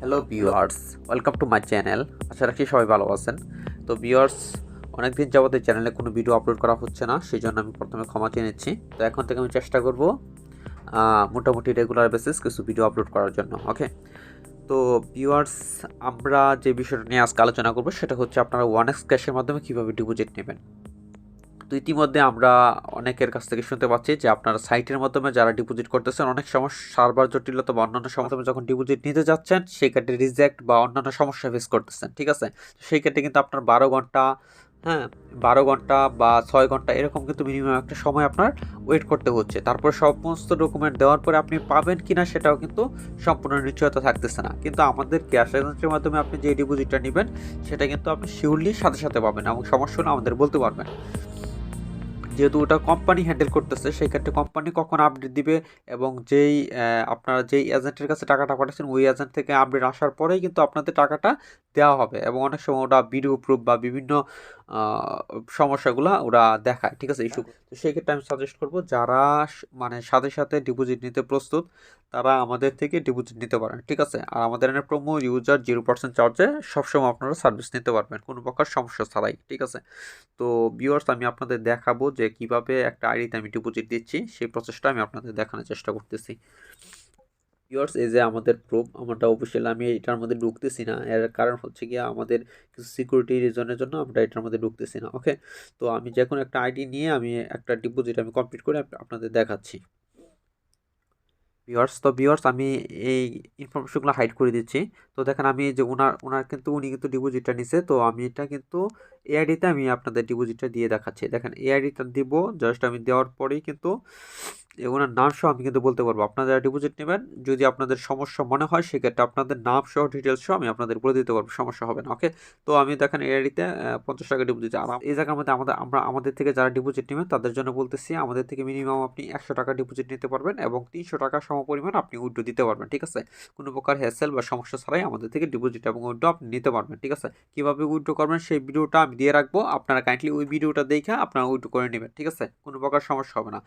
Hello viewers welcome to my channel আশা রাখি সবাই ভালো আছেন। তো ভিউয়ার্স অনেকদিন যাবত এই চ্যানেলে কোনো ভিডিও আপলোড করা হচ্ছে না সেই জন্য আমি প্রথমে ক্ষমা চেয়ে নিচ্ছি। তো এখন থেকে আমি চেষ্টা করব মোটামুটি রেগুলার বেসিস কিছু ভিডিও আপলোড করার জন্য ওকে তো ভিউয়ার্স আমরা যে বিষয়টা নিয়ে আজকে আলোচনা করব, সেটা হচ্ছে আপনারা ওয়ান এক্স ক্যাশের মাধ্যমে কীভাবে ডিপোজিট নেবেন। তো ইতিমধ্যে আমরা অনেকের কাছ থেকে শুনতে পাচ্ছি যে আপনারা সাইটের মাধ্যমে যারা ডিপোজিট করতেছেন, অনেক সমস্যা সার্ভার জটিলতা বা অন্যান্য সমস্যা যখন ডিপোজিট নিতে যাচ্ছেন, সেই ক্ষেত্রে রিজেক্ট বা অন্যান্য সমস্যা ফেস করতেছেন, ঠিক আছে? সেই ক্ষেত্রে কিন্তু আপনার বারো ঘণ্টা হ্যাঁ বারো ঘণ্টা বা ছয় ঘণ্টা এরকম কিন্তু মিনিমাম একটা সময় আপনার ওয়েট করতে হচ্ছে। তারপর সমস্ত ডকুমেন্ট দেওয়ার পরে আপনি পাবেন কি না সেটাও কিন্তু সম্পূর্ণ নিশ্চয়তা থাকতেছে না। কিন্তু আমাদের ক্যাশ এজেন্সির মাধ্যমে আপনি যে ডিপোজিটটা নেবেন, সেটা কিন্তু আপনি শিওরলি সাথে সাথে পাবেন এবং সমস্যা হলে আমাদের বলতে পারবেন। যেহেতু ওটা কোম্পানি হ্যান্ডেল করতেছে, সেই ক্ষেত্রে কোম্পানি কখন আপডেট দিবে এবং যেই আপনারা যেই এজেন্টের কাছে টাকাটা পাঠাচ্ছেন, ওই এজেন্ট থেকে আপডেট আসার পরেই কিন্তু আপনাদের টাকাটা দেওয়া হবে এবং অনেক সময় ওটা বিডিও প্রুফ বা বিভিন্ন সমস্যাগুলো ওরা দেখায় ঠিক আছে ইস্যু তো সেই ক্ষেত্রে আমি সাজেস্ট করব যারা মানে সাথে সাথে ডিপোজিট নিতে প্রস্তুত তারা আমাদের থেকে ডিপোজিট নিতে পারেন ঠিক আছে? আর আমাদের এখানে প্রোমো ইউজার জিরো পার্সেন্ট চার্জে সবসময় আপনারা সার্ভিস নিতে পারবেন কোনো প্রকার সমস্যা ছাড়াই ঠিক আছে? তো ভিউয়ার্স আমি আপনাদের দেখাবো যে কীভাবে একটা আইডিতে আমি ডিপোজিট দিচ্ছি সেই প্রসেসটা আমি আপনাদের দেখানোর চেষ্টা করতেছি। ভিউয়ার্স এই যে আমাদের প্রুফ আমারটা অফিসিয়াল আমি এটার মধ্যে ঢুকতেছি না। এর কারণ হচ্ছে গিয়ে আমাদের কিছু সিকিউরিটি রিজনের জন্য আমরা এটার মধ্যে ঢুকতেছি না ওকে তো আমি যে কোনো একটা আইডি নিয়ে আমি একটা ডিপোজিট আমি কমপ্লিট করে আপনাদের দেখাচ্ছি। ভিউয়ার্স তো ভিউয়ার্স আমি এই ইনফরমেশনগুলো হাইড করে দিচ্ছি। তো দেখেন আমি যে ওনার ওনার কিন্তু উনি কিন্তু ডিপোজিটটা নিছে, তো আমি এটা কিন্তু এআইডিতে আমি আপনাদের ডিপোজিটটা দিয়ে দেখাচ্ছি। দেখেন এআইডিটা দিব জাস্ট আমি দেওয়ার পরেই কিন্তু ওনার নাম সহ আমি কিন্তু বলতে পারব। আপনারা ডিপোজিট নেবেন, যদি আপনাদের সমস্যা মনে হয়, সেক্ষেত্রে আপনাদের নাম সহ ডিটেলস সহ আমি আপনাদের বলে দিতে পারব, সমস্যা হবে না ওকে তো আমি দেখেন এআইডিতে পঞ্চাশ টাকা ডিপোজিট আর এই জায়গার মধ্যে আমাদের, আমরা, আমাদের থেকে যারা ডিপোজিট নেবেন, তাদের জন্য বলতেছি, আমাদের থেকে মিনিমাম আপনি একশো টাকা ডিপোজিট নিতে পারবেন এবং তিনশো টাকা সমপরিমাণ আপনি উইড্রো দিতে পারবেন, ঠিক আছে? কোনো প্রকার হ্যাসেল বা সমস্যা ছাড়াই আমাদের থেকে ডিপোজিট এবং উইড্রো আপনি নিতে পারবেন, ঠিক আছে? কীভাবে উইড্রো করবেন, সেই ভিডিওটা আমি দিয়ে রাখব। আপনারা কাইন্ডলি ওই ভিডিওটা দেখে আপনারা উইড্রো করে নেবেন, ঠিক আছে? কোনো প্রকার সমস্যা হবে না।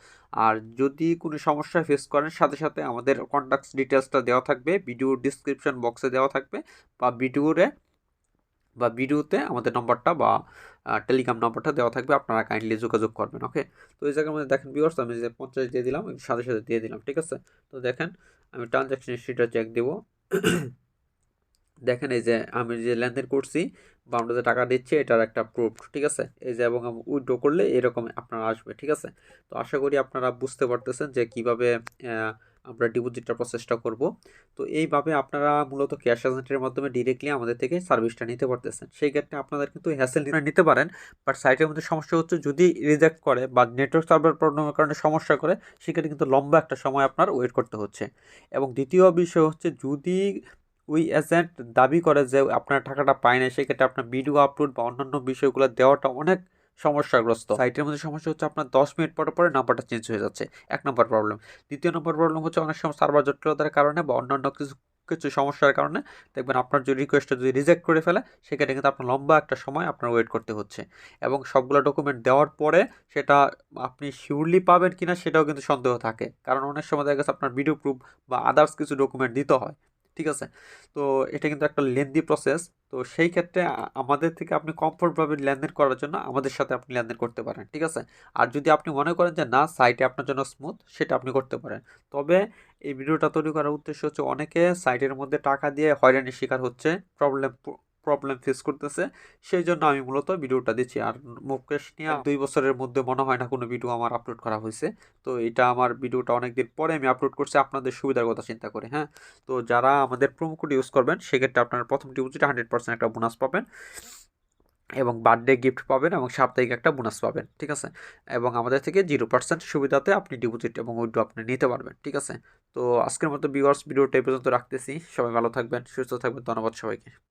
আর যদি কোনো সমস্যা ফেস করেন, সাথে সাথে আমাদের কন্ট্যাক্ট ডিটেলসটা দেওয়া থাকবে ভিডিওর ডিসক্রিপশন বক্সে দেওয়া থাকবে বা ভিডিওরে বা ভিডিওতে আমাদের নম্বরটা বা টেলিগ্রাম নম্বরটা দেওয়া থাকবে, আপনারা কাইন্ডলি যোগাযোগ করবেন ওকে তো এই জায়গার মধ্যে দেখেন ভিউয়ার্স আমি যে পঞ্চাশ দিয়ে দিলাম, সাথে সাথে দিয়ে দিলাম, ঠিক আছে? তো দেখেন, আমি ট্রানজ্যাকশন হিস্ট্রিটা চেক দেবো। দেখেন এই যে আমি যে লেনদেন করছি বা আমরা টাকা দিচ্ছি, এটার একটা প্রুফ ঠিক আছে? এই যে এবং আমি উইথড্র করলে এরকম আপনার আসবে, ঠিক আছে? তো আশা করি আপনারা বুঝতে পারতেছেন যে কীভাবে আমরা ডিপোজিটটা প্রসেসটা করব। তো এইভাবে আপনারা মূলত ক্যাশ এজেন্টের মাধ্যমে ডিরেক্টলি আমাদের থেকে সার্ভিসটা নিতে পারতেছেন। সেই ক্ষেত্রে আপনাদের কিন্তু হ্যাসেল নিতে পারেন বাট সাইটের মধ্যে সমস্যা হচ্ছে যদি রিজেক্ট করে বা নেটওয়ার্ক সার্ভার প্রবলেমের কারণে সমস্যা করে, সেক্ষেত্রে কিন্তু লম্বা একটা সময় আপনার ওয়েট করতে হচ্ছে। এবং দ্বিতীয় বিষয় হচ্ছে যদি ওই এজেন্ট দাবি করে যে আপনার টাকাটা পায় না সেক্ষেত্রে আপনার ভিডিও আপলোড বা অন্যান্য বিষয়গুলো দেওয়াটা অনেক সমস্যাগ্রস্ত। সাইটের মধ্যে সমস্যা হচ্ছে আপনার দশ মিনিট পরে পরে নাম্বারটা চেঞ্জ হয়ে যাচ্ছে। এক নম্বর প্রবলেম দ্বিতীয় নম্বর প্রবলেম হচ্ছে অনেক সময় সার্ভার জটিলতার কারণে বা অন্যান্য কিছু কিছু সমস্যার কারণে দেখবেন আপনার যদি রিকোয়েস্টটা যদি রিজেক্ট করে ফেলে, সেক্ষেত্রে কিন্তু আপনার লম্বা একটা সময় আপনার ওয়েট করতে হচ্ছে। এবং সবগুলো ডকুমেন্ট দেওয়ার পরে সেটা আপনি শিওরলি পাবেন কিনা সেটাও কিন্তু সন্দেহ থাকে। কারণ অনেক সময় দেখা গেছে আপনার ভিডিও প্রুফ বা আদার্স কিছু ডকুমেন্ট দিতে হয়। ঠিক আছে? তো এটা কিন্তু একটা লেন্দি প্রসেস তো সেই ক্ষেত্রে আমাদের থেকে আপনি কমফোর্টভাবে লেনদেন করার জন্য আমাদের সাথে আপনি লেনদেন করতে পারেন, ঠিক আছে? আর যদি আপনি মনে করেন যে না সাইটে আপনার জন্য স্মুথ সেটা আপনি করতে পারেন। তবে এই ভিডিওটা তৈরি করার উদ্দেশ্য হচ্ছে অনেকে সাইটের মধ্যে টাকা দিয়ে হয়রানির শিকার হচ্ছে প্রবলেম প্রবলেম ফেস করতেছে। সেই জন্য আমি মূলত ভিডিওটা দিচ্ছি। আর মুকেশ নিয়ে দুই বছরের মধ্যে মনে হয় না কোনো ভিডিও আমার আপলোড করা হয়েছে। তো এটা আমার ভিডিওটা অনেক দিন পরে আমি আপলোড করছি। আপনাদের সুবিধার কথা চিন্তা করে হ্যাঁ? তো যারা আমাদের প্রোমো কোড ইউজ করবেন সেক্ষেত্রে আপনার প্রথম ডিপোজিটে হান্ড্রেড পার্সেন্ট একটা বোনাস পাবেন এবং বার্থডে গিফট পাবেন এবং সাপ্তাহিক একটা বোনাস পাবেন ঠিক আছে? এবং আমাদের থেকে জিরো পার্সেন্ট সুবিধাতে আপনি ডিপোজিট এবং উইড্রো আপনি নিতে পারবেন ঠিক আছে? তো আজকের মতো ভিউয়ার্স ভিডিওটা এই পর্যন্ত রাখতেছি। সবাই ভালো থাকবেন সুস্থ থাকবেন। ধন্যবাদ সবাইকে।